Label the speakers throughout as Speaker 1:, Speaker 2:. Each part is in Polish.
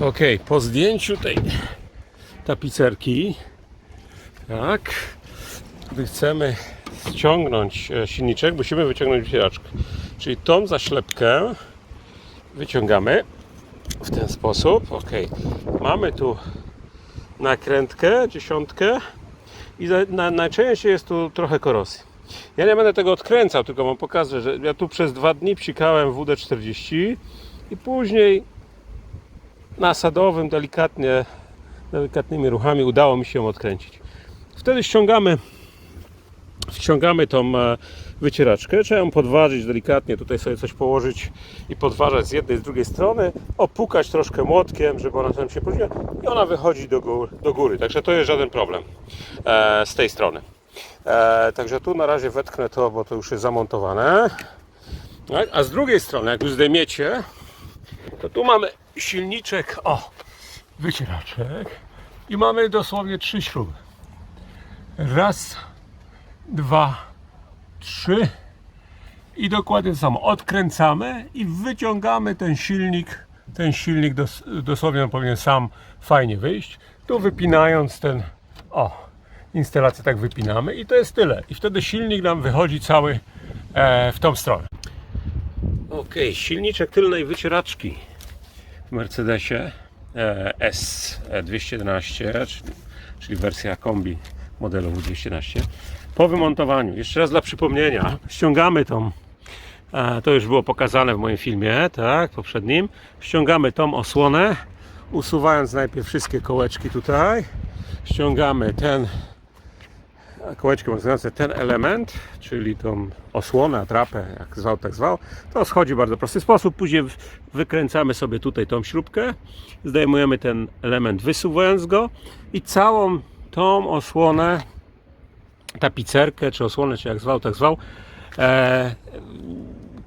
Speaker 1: Ok, po zdjęciu tej tapicerki, tak, gdy chcemy ściągnąć e, silniczek, musimy wyciągnąć wycieraczkę. Czyli tą zaślepkę wyciągamy w ten sposób. Ok, mamy tu nakrętkę, dziesiątkę i na, najczęściej jest tu trochę korozji. Ja nie będę tego odkręcał, tylko wam pokażę, że ja tu przez dwa dni psikałem WD-40 i później nasadowym, delikatnie, delikatnymi ruchami udało mi się ją odkręcić. Wtedy ściągamy, ściągamy tą e, wycieraczkę. Trzeba ją podważyć delikatnie, tutaj sobie coś położyć i podważać z jednej, z drugiej strony, opukać troszkę młotkiem, żeby ona tam się później i ona wychodzi do góry, do góry. Także to jest żaden problem e, z tej strony. E, także tu na razie wetknę to, bo to już jest zamontowane. Tak? A z drugiej strony, jak już zdejmiecie, to tu mamy silniczek, o, wycieraczek i mamy dosłownie trzy śruby. Raz, dwa, trzy i dokładnie to samo. Odkręcamy i wyciągamy ten silnik. Ten silnik dos, dosłownie on powinien sam fajnie wyjść. Tu wypinając ten, o, instalację tak wypinamy i to jest tyle. I wtedy silnik nam wychodzi cały e, w tą stronę. Ok, silniczek tylnej wycieraczki Mercedesie e, S211, czyli, czyli wersja kombi modelu W211. Po wymontowaniu, jeszcze raz dla przypomnienia, ściągamy tą, e, to już było pokazane w moim filmie, tak, poprzednim, ściągamy tą osłonę, usuwając najpierw wszystkie kołeczki tutaj, ściągamy ten kołeczkiem mówiące ten element, czyli tą osłonę, atrapę, jak zwał, tak zwał, to schodzi w bardzo prosty sposób. Później wykręcamy sobie tutaj tą śrubkę, zdejmujemy ten element wysuwając go i całą tą osłonę, tapicerkę, czy osłonę, czy jak zwał, tak zwał, e,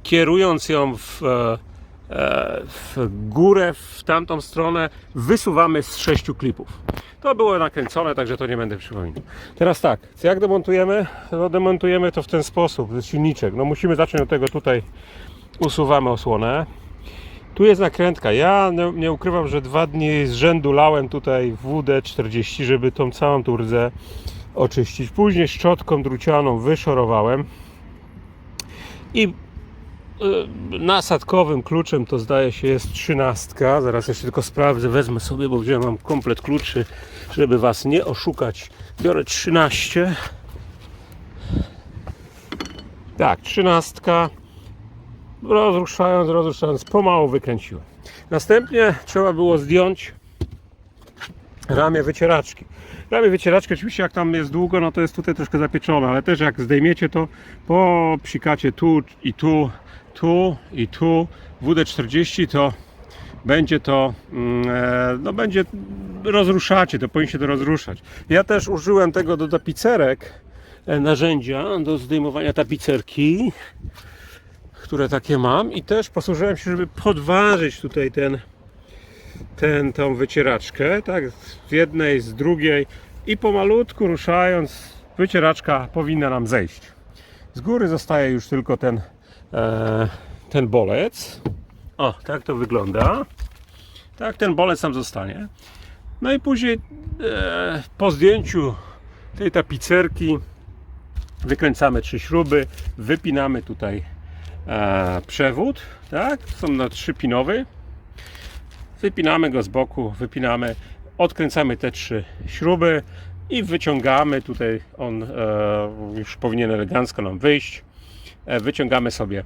Speaker 1: kierując ją w, e, w górę, w tamtą stronę, wysuwamy z sześciu klipów. To było nakręcone, także to nie będę przypominał. Teraz tak, jak demontujemy? No demontujemy to w ten sposób, z silniczek. No musimy zacząć od tego tutaj, usuwamy osłonę. Tu jest nakrętka. Ja nie, ukrywam, że dwa dni z rzędu lałem tutaj WD-40, żeby tą całą tu rdzę oczyścić. Później szczotką drucianą wyszorowałem i nasadkowym kluczem to zdaje się jest trzynastka. Zaraz jeszcze tylko sprawdzę, wezmę sobie, bo wziąłem mam komplet kluczy, żeby Was nie oszukać. Biorę 13. Tak, trzynastka. Rozruszając, rozruszając, pomału wykręciłem. Następnie trzeba było zdjąć ramię wycieraczki. Ramię wycieraczki oczywiście jak tam jest długo, no to jest tutaj troszkę zapieczone, ale też jak zdejmiecie to, popsikacie tu i tu, tu i tu WD-40 to będzie to, mm, e, no będzie, rozruszacie, to powinniście to rozruszać. Ja też użyłem tego do tapicerek, e, narzędzia do zdejmowania tapicerki, które takie mam i też posłużyłem się, żeby podważyć tutaj ten, ten, tą wycieraczkę, tak, z jednej, z drugiej i pomalutku ruszając, wycieraczka powinna nam zejść. Z góry zostaje już tylko ten, ten bolec. O, tak to wygląda. Tak, ten bolec tam zostanie. No i później e, po zdjęciu tej tapicerki wykręcamy trzy śruby, wypinamy tutaj e, przewód, tak, są na trzy pinowy. Wypinamy go z boku, wypinamy, odkręcamy te trzy śruby i wyciągamy. Tutaj on e, już powinien elegancko nam wyjść. E, wyciągamy sobie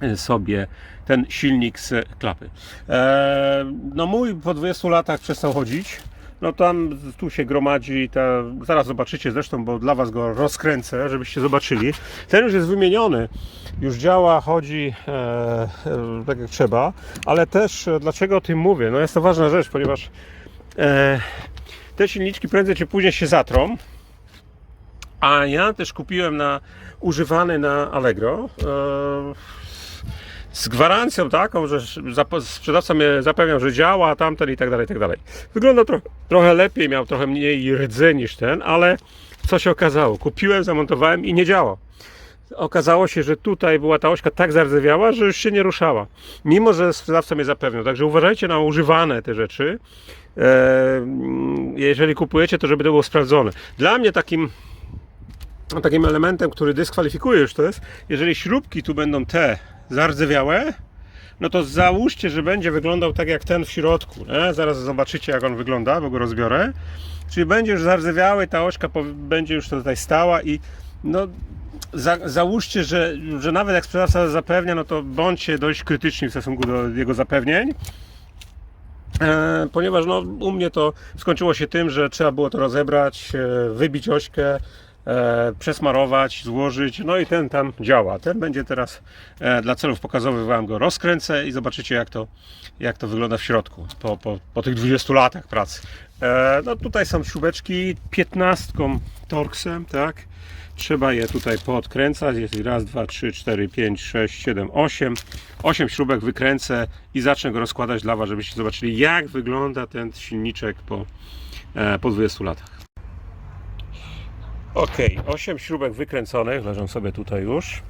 Speaker 1: e, sobie ten silnik z klapy. E, no mój po 20 latach przestał chodzić. No tam tu się gromadzi, ta, zaraz zobaczycie zresztą, bo dla Was go rozkręcę, żebyście zobaczyli. Ten już jest wymieniony, już działa, chodzi e, tak jak trzeba, ale też dlaczego o tym mówię? No jest to ważna rzecz, ponieważ e, te silniczki prędzej czy później się zatrą, a ja też kupiłem na używany na Allegro. E, z gwarancją taką, że sprzedawca mnie zapewniał, że działa, tamten i tak dalej, i tak dalej. Wygląda tro- trochę lepiej, miał trochę mniej rdzy niż ten, ale co się okazało? Kupiłem, zamontowałem i nie działa. okazało się, że tutaj była ta ośka tak zardzewiała, że już się nie ruszała. Mimo, że sprzedawca mnie zapewniał. Także uważajcie na używane te rzeczy. E, jeżeli kupujecie, to żeby to było sprawdzone. Dla mnie takim takim elementem, który dyskwalifikuje już to jest, jeżeli śrubki tu będą te zardzewiałe, no to załóżcie, że będzie wyglądał tak jak ten w środku. Nie? Zaraz zobaczycie, jak on wygląda, bo go rozbiorę. Czyli będzie już zardzewiały, ta ośka będzie już tutaj stała i no, za, załóżcie, że, że nawet jak sprzedawca zapewnia, no to bądźcie dość krytyczni w stosunku do jego zapewnień. E, ponieważ no, u mnie to skończyło się tym, że trzeba było to rozebrać, e, wybić ośkę, przesmarować, złożyć, no i ten tam działa. Ten będzie teraz e, dla celów pokazowych Wam go rozkręcę i zobaczycie jak to, jak to wygląda w środku po, po, po tych 20 latach pracy. E, no tutaj są śrubeczki 15 torksem, tak? Trzeba je tutaj poodkręcać. Jest raz, dwa, trzy, cztery, pięć, sześć, siedem, osiem. Osiem śrubek wykręcę i zacznę go rozkładać dla Was, żebyście zobaczyli, jak wygląda ten silniczek po, e, po 20 latach. Ok, 8 śrubek wykręconych, leżą sobie tutaj już.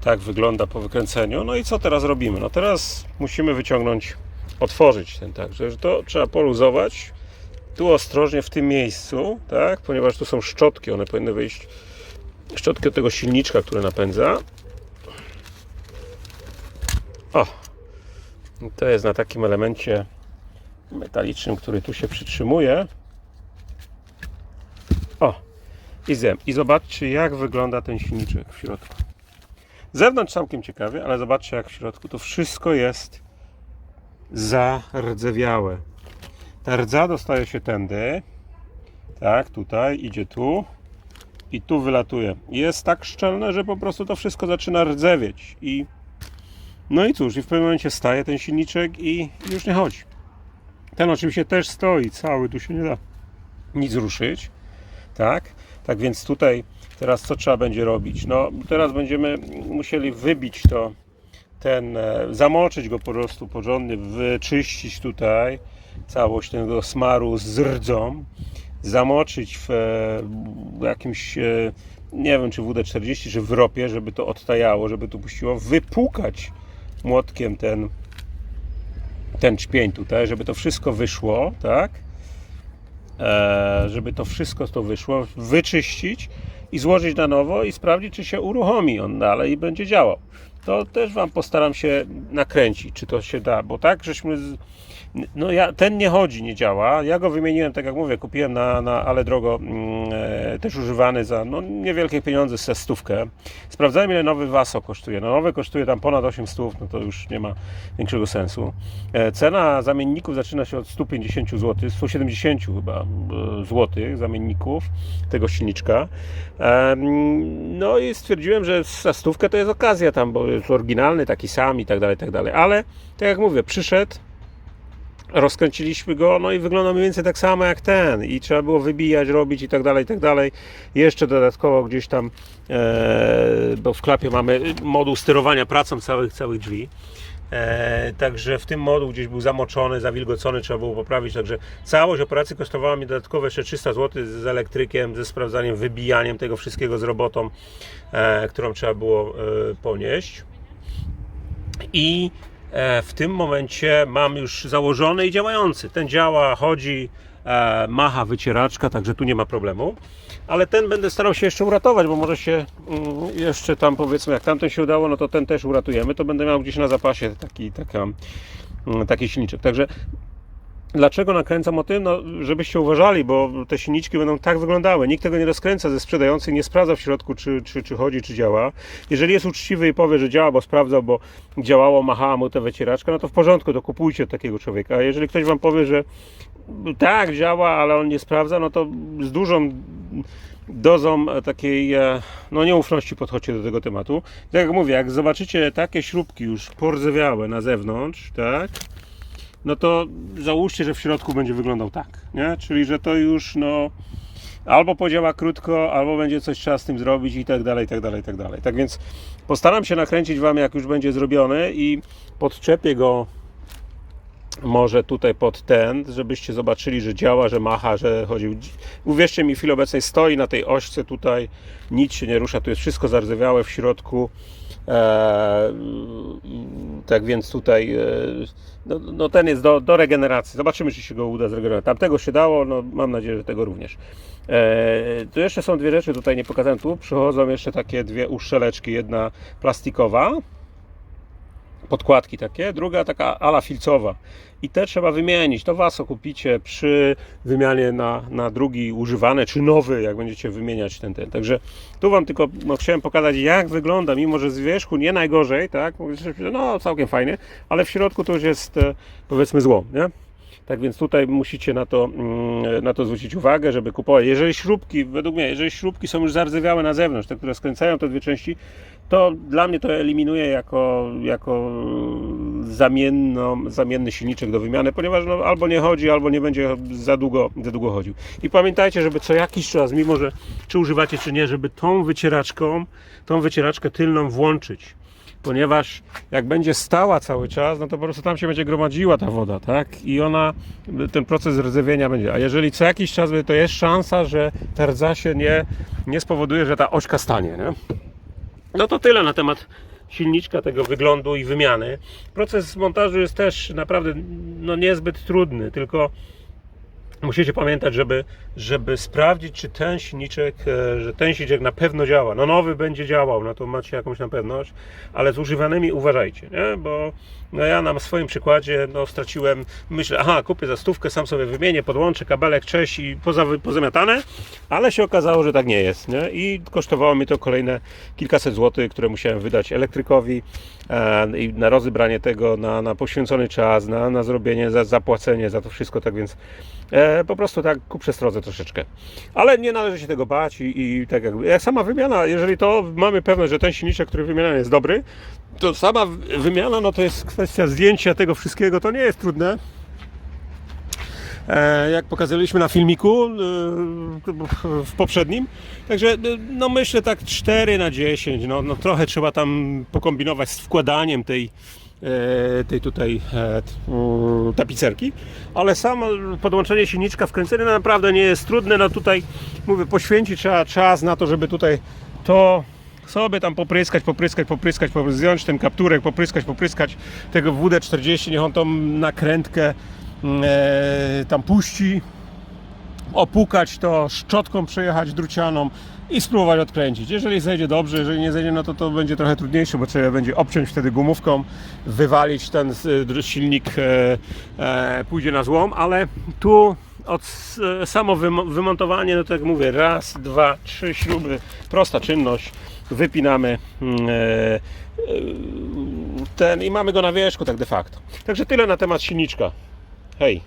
Speaker 1: Tak wygląda po wykręceniu. No i co teraz robimy? No teraz musimy wyciągnąć, otworzyć ten tak, że to trzeba poluzować. Tu ostrożnie w tym miejscu, tak, ponieważ tu są szczotki, one powinny wyjść, szczotki od tego silniczka, który napędza. O, to jest na takim elemencie metalicznym, który tu się przytrzymuje. O, i zem. I zobaczcie, jak wygląda ten silniczek w środku. Z zewnątrz całkiem ciekawie, ale zobaczcie, jak w środku to wszystko jest zardzewiałe. Ta rdza dostaje się tędy. Tak, tutaj, idzie tu. I tu wylatuje. Jest tak szczelne, że po prostu to wszystko zaczyna rdzewieć. I no i cóż, i w pewnym momencie staje ten silniczek i już nie chodzi. Ten oczywiście też stoi cały, tu się nie da nic ruszyć. Tak? Tak więc tutaj teraz co trzeba będzie robić? No teraz będziemy musieli wybić to, ten, e, zamoczyć go po prostu porządnie, wyczyścić tutaj całość tego smaru z rdzą, zamoczyć w e, jakimś, e, nie wiem czy WD-40, czy w ropie, żeby to odtajało, żeby tu puściło, wypłukać młotkiem ten, ten czpień tutaj, żeby to wszystko wyszło, tak? E, żeby to wszystko to wyszło, wyczyścić i złożyć na nowo i sprawdzić, czy się uruchomi on dalej i będzie działał. To też Wam postaram się nakręcić, czy to się da, bo tak, żeśmy. Z... No ja, ten nie chodzi, nie działa. Ja go wymieniłem, tak jak mówię, kupiłem na, na ale drogo, mm, e, też używany za no, niewielkie pieniądze, za stówkę. Sprawdzałem, ile nowy Waso kosztuje. No nowy kosztuje tam ponad 800, no to już nie ma większego sensu. E, cena zamienników zaczyna się od 150 zł, 170 chyba e, złotych zamienników tego silniczka. E, no i stwierdziłem, że za stówkę to jest okazja tam, bo jest oryginalny, taki sam i tak dalej, tak dalej. Ale tak jak mówię, przyszedł, rozkręciliśmy go, no i wygląda mniej więcej tak samo jak ten i trzeba było wybijać, robić i tak dalej, i tak dalej. Jeszcze dodatkowo gdzieś tam, e, bo w klapie mamy moduł sterowania pracą całych, całych drzwi. E, także w tym moduł gdzieś był zamoczony, zawilgocony, trzeba było poprawić. Także całość operacji kosztowała mi dodatkowo jeszcze 300 zł z elektrykiem, ze sprawdzaniem, wybijaniem tego wszystkiego z robotą, e, którą trzeba było e, ponieść. I w tym momencie mam już założony i działający. Ten działa, chodzi, e, macha wycieraczka, także tu nie ma problemu. Ale ten będę starał się jeszcze uratować, bo może się mm, jeszcze tam powiedzmy, jak tamten się udało, no to ten też uratujemy. To będę miał gdzieś na zapasie taki, taka, mm, taki silniczek. Także Dlaczego nakręcam o tym? No, żebyście uważali, bo te silniczki będą tak wyglądały. Nikt tego nie rozkręca ze sprzedających, nie sprawdza w środku, czy, czy, czy chodzi, czy działa. Jeżeli jest uczciwy i powie, że działa, bo sprawdzał, bo działało, machała mu ta wycieraczka, no to w porządku, to kupujcie takiego człowieka. A jeżeli ktoś Wam powie, że tak, działa, ale on nie sprawdza, no to z dużą dozą takiej e, no, nieufności podchodźcie do tego tematu. Tak jak mówię, jak zobaczycie takie śrubki już porzewiałe na zewnątrz, tak, no to załóżcie, że w środku będzie wyglądał tak, nie? Czyli, że to już no albo podziała krótko, albo będzie coś trzeba z tym zrobić i tak dalej, i tak dalej, i tak dalej. Tak więc postaram się nakręcić Wam, jak już będzie zrobiony i podczepię go może tutaj pod ten, żebyście zobaczyli, że działa, że macha, że chodził. Uwierzcie mi, w chwili obecnej stoi na tej ośce tutaj, nic się nie rusza, tu jest wszystko zardzewiałe w środku. Eee, tak więc tutaj e, no, no ten jest do, do regeneracji. Zobaczymy, czy się go uda zregenerować. Tamtego się dało, no mam nadzieję, że tego również. Eee, tu jeszcze są dwie rzeczy, tutaj nie pokazałem. Tu przychodzą jeszcze takie dwie uszczeleczki. Jedna plastikowa, podkładki takie, druga taka ala filcowa. I te trzeba wymienić. To was kupicie przy wymianie na, na drugi używany, czy nowy, jak będziecie wymieniać ten, ten. Także tu wam tylko no, chciałem pokazać, jak wygląda, mimo że z wierzchu nie najgorzej, tak? No, całkiem fajnie, ale w środku to już jest e, powiedzmy zło, nie? Tak więc tutaj musicie na to, mm, na to zwrócić uwagę, żeby kupować. Jeżeli śrubki, według mnie, jeżeli śrubki są już zardzewiałe na zewnątrz, te, które skręcają te dwie części, to dla mnie to eliminuje jako, jako zamienną, zamienny silniczek do wymiany, ponieważ no, albo nie chodzi, albo nie będzie za długo, za długo chodził. I pamiętajcie, żeby co jakiś czas, mimo że czy używacie, czy nie, żeby tą wycieraczką, tą wycieraczkę tylną włączyć ponieważ jak będzie stała cały czas, no to po prostu tam się będzie gromadziła ta woda, tak? I ona, ten proces rdzewienia będzie. A jeżeli co jakiś czas, to jest szansa, że ta rdza się nie, nie spowoduje, że ta ośka stanie, nie? No to tyle na temat silniczka, tego wyglądu i wymiany. Proces montażu jest też naprawdę no, niezbyt trudny, tylko musicie pamiętać, żeby, żeby sprawdzić, czy ten silniczek, e, że ten silniczek na pewno działa. No nowy będzie działał, no to macie jakąś na pewność, ale z używanymi uważajcie, nie? bo no ja na swoim przykładzie no, straciłem, myślę, aha, kupię za stówkę, sam sobie wymienię, podłączę kabelek, cześć i poza, pozamiatane, ale się okazało, że tak nie jest. Nie? I kosztowało mi to kolejne kilkaset złotych, które musiałem wydać elektrykowi e, i na rozebranie tego, na, na poświęcony czas, na, na zrobienie, za zapłacenie za to wszystko, tak więc e, po prostu tak ku przestrodze troszeczkę. Ale nie należy się tego bać i, i tak jak, jak sama wymiana, jeżeli to mamy pewność, że ten silniczek, który wymieniany jest dobry, to sama wymiana, no to jest kwestia zdjęcia tego wszystkiego, to nie jest trudne. E, jak pokazaliśmy na filmiku e, w poprzednim. Także e, no myślę tak 4 na 10. No, no trochę trzeba tam pokombinować z wkładaniem tej, tej tutaj e, tapicerki, ale samo podłączenie silniczka wkręcenie no naprawdę nie jest trudne. No tutaj mówię, poświęcić trzeba czas na to, żeby tutaj to sobie tam popryskać, popryskać, popryskać, popryskać, ten kapturek, popryskać, popryskać tego WD-40, niech on tą nakrętkę mm, e, tam puści, opukać to, szczotką przejechać drucianą i spróbować odkręcić. Jeżeli zejdzie dobrze, jeżeli nie zejdzie, no to to będzie trochę trudniejsze, bo trzeba będzie obciąć wtedy gumówką, wywalić ten silnik, e, e, pójdzie na złom, ale tu od s- samo wymo- wymontowanie, no tak jak mówię, raz, dwa, trzy śruby, prosta czynność, wypinamy mm, e, e, ten i mamy go na wierzchu tak de facto. Także tyle na temat silniczka. Hej!